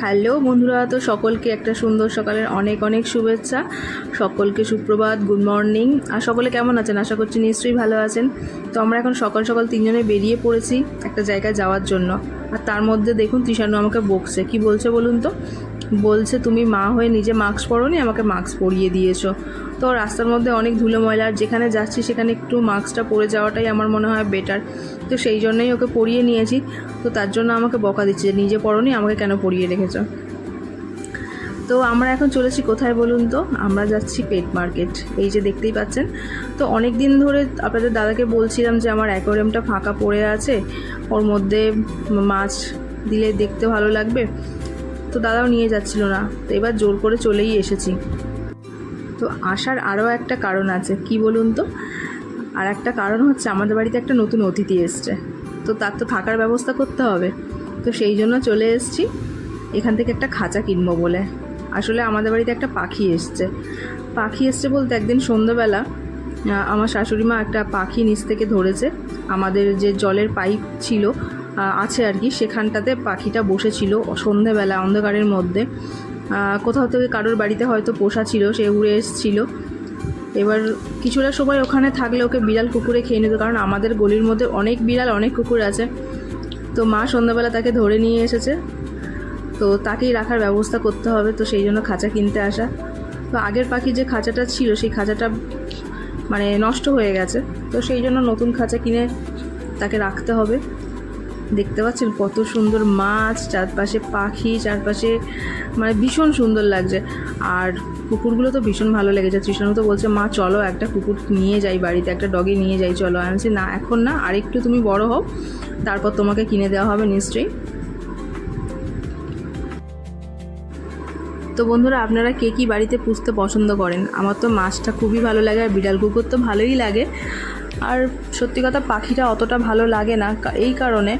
Hello বন্ধুরা, তো সকলকে একটা সুন্দর সকালের অনেক অনেক শুভেচ্ছা। সকলকে সুপ্রভাত, গুড মর্নিং। আর সকলে কেমন আছেন? আশা করছি নিশ্চয়ই ভালো আছেন। তো আমরা এখন সকাল সকাল তিনজনে বেরিয়ে পড়েছি একটা জায়গায় যাওয়ার জন্য। আর তার মধ্যে দেখুন, তৃষানু আমাকে বকছে। কি বলছে বলুন তো? বলছে, তুমি মা হয়ে নিজে মাস্ক পরোনি আমাকে মাস্ক পরিয়ে দিয়েছ। তো রাস্তার মধ্যে অনেক ধুলো ময়লা, আর যেখানে যাচ্ছি সেখানে একটু মাস্কটা পরে যাওয়াটাই আমার মনে হয় বেটার তো সেই জন্যই ওকে পরিয়ে নিয়েছি। তো তার জন্য আমাকে বকা দিচ্ছে যে, নিজে পড়নি আমাকে কেন পরিয়ে রেখেছ? তো আমরা এখন চলেছি কোথায় বলুন তো? আমরা যাচ্ছি পেট মার্কেট এই যে দেখতেই পাচ্ছেন। তো অনেক দিন ধরে আপনাদের দাদাকে বলছিলাম যে, আমার অ্যাকোয়ারিয়ামটা ফাঁকা পড়ে আছে, ওর মধ্যে মাছ দিলে দেখতে ভালো লাগবে। তো দাদাও নিয়ে যাচ্ছিল না। তো এবার জোর করে চলেই এসেছি। তো আসার আরও একটা কারণ আছে। কি বলুন তো? আর একটা কারণ হচ্ছে আমাদের বাড়িতে একটা নতুন অতিথি এসছে। তো তার তো থাকার ব্যবস্থা করতে হবে। তো সেই জন্য চলে এসেছি। এখান থেকে একটা খাঁচা কিনবো বলে। আসলে আমাদের বাড়িতে একটা পাখি এসছে। পাখি এসছে বলতে একদিন সন্ধ্যাবেলা আমার শাশুড়ি মা একটা পাখি নিচ থেকে ধরেছে। আমাদের যে জলের পাইপ ছিল আছে আর কি, সেখানটাতে পাখিটা বসেছিল সন্ধেবেলা অন্ধকারের মধ্যে। কোথাও থেকে কারোর বাড়িতে হয়তো পোষা ছিল, সে উড়ে এসেছিল। এবার কিছুটা সময় ওখানে থাকলে ওকে বিড়াল কুকুরে খেয়ে নিত, কারণ আমাদের গলির মধ্যে অনেক বিড়াল, অনেক কুকুর আছে। তো মা সন্ধ্যাবেলা তাকে ধরে নিয়ে এসেছে। তো তাকেই রাখার ব্যবস্থা করতে হবে, তো সেই জন্য খাঁচা কিনতে আসা। তো আগের পাখি যে খাঁচাটা ছিল, সেই খাঁচাটা মানে নষ্ট হয়ে গেছে। তো সেই জন্য নতুন খাঁচা কিনে তাকে রাখতে হবে। দেখতে পাচ্ছেন কত সুন্দর মাছ, চারপাশে পাখি, চারপাশে মানে ভীষণ সুন্দর লাগছে। আর কুকুরগুলো তো ভীষণ ভালো লেগেছে। তৃষ্ণানু তো বলছে, মা, চলো একটা কুকুর নিয়ে যাই বাড়িতে, একটা ডগে নিয়ে যাই, চলো। আমি বলছি, না, এখন না, আরেকটু তুমি বড় হও, তারপর তোমাকে কিনে দেওয়া হবে নিশ্চয়ই। তো বন্ধুরা, আপনারা কে কী বাড়িতে পুষতে পছন্দ করেন? আমার তো মাছটা খুবই ভালো লাগে আর বিড়াল কুকুর তো ভালোই লাগে। আর সত্যি কথা পাখিটা অতটা ভালো লাগে না এই কারণে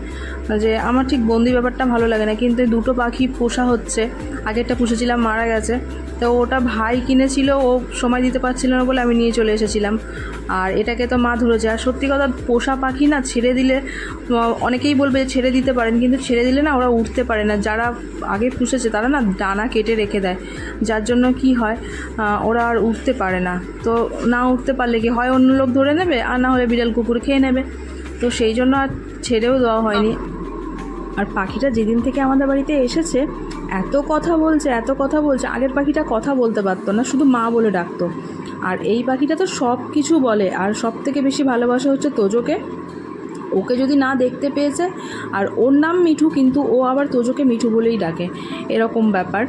যে আমার ঠিক বন্দি ব্যাপারটা ভালো লাগে না। কিন্তু দুটো পাখি পোষা হচ্ছে, আগেরটা পুষেছিলাম, মারা গেছে। তো ওটা ভাই কিনেছিল, ও সময় দিতে পারছিল না বলে আমি নিয়ে চলে এসেছিলাম। আর এটাকে তো মা ধরেছে। আর সত্যি কথা পোষা পাখি না, ছেড়ে দিলে অনেকেই বলবে ছেড়ে দিতে পারেন, কিন্তু ছেড়ে দিলে না ওরা উঠতে পারে না। যারা আগে পুষেছে তারা না ডানা কেটে রেখে দেয়, যার জন্য কি হয় ওরা আর উঠতে পারে না। তো না উঠতে পারলে কি হয় অন্য লোক ধরে নেবে? আর না হলে বিড়াল কুকুর খেয়ে নেবে। তো সেই জন্য আর ছেড়েও দেওয়া হয়নি। আর পাখিটা যেদিন থেকে আমাদের বাড়িতে এসেছে, এত কথা বলছে, এত কথা বলছে, আগের পাখিটা কথা বলতে পারতো না, শুধু মা বলে ডাকতো। আর এই পাখিটা তো সব কিছু বলে, আর সব থেকে বেশি ভালোবাসা হচ্ছে তোজোকে। ওকে যদি না দেখতে পেয়েছে, আর ওর নাম মিঠু, কিন্তু ও আবার তোজোকে মিঠু বলেই ডাকে। এরকম ব্যাপার।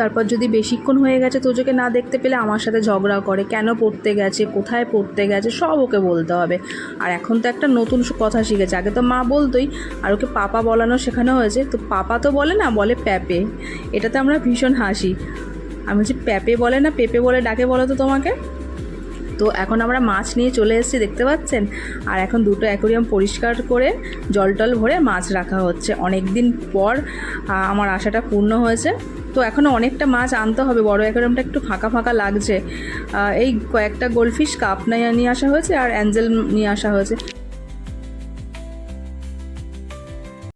তারপর যদি বেশিক্ষণ হয়ে গেছে তোজোকে না দেখতে পেলে আমার সাথে ঝগড়া করে, কেন পড়তে গেছে, কোথায় পড়তে গেছে, সব ওকে বলতে হবে। আর এখন তো একটা নতুন কথা শিখেছে। আগে তো মা বলতোই, আর ওকে পাপা বলানো শেখানো হয়েছে। তো পাপা তো বলে না, বলে প্যাপে এটাতে আমরা ভীষণ হাসি। আমি বলছি প্যাপে বলে না, পেপে বলে ডাকে বলো তো তোমাকে? তো এখন আমরা মাছ নিয়ে চলে এসেছি, দেখতে পাচ্ছেন? আর এখন দুটো অ্যাকোরিয়াম পরিষ্কার করে জল টল ভরে মাছ রাখা হচ্ছে। অনেক দিন পর আমার আশাটা পূর্ণ হয়েছে। তো এখনও অনেকটা মাছ আনতে হবে, বড় অ্যাকোরিয়ামটা একটু ফাঁকা ফাঁকা লাগছে। এই কয়েকটা গোলফিশ কাপ নিয়ে নিয়ে আসা হয়েছে আর অ্যাঞ্জেল নিয়ে আসা হয়েছে।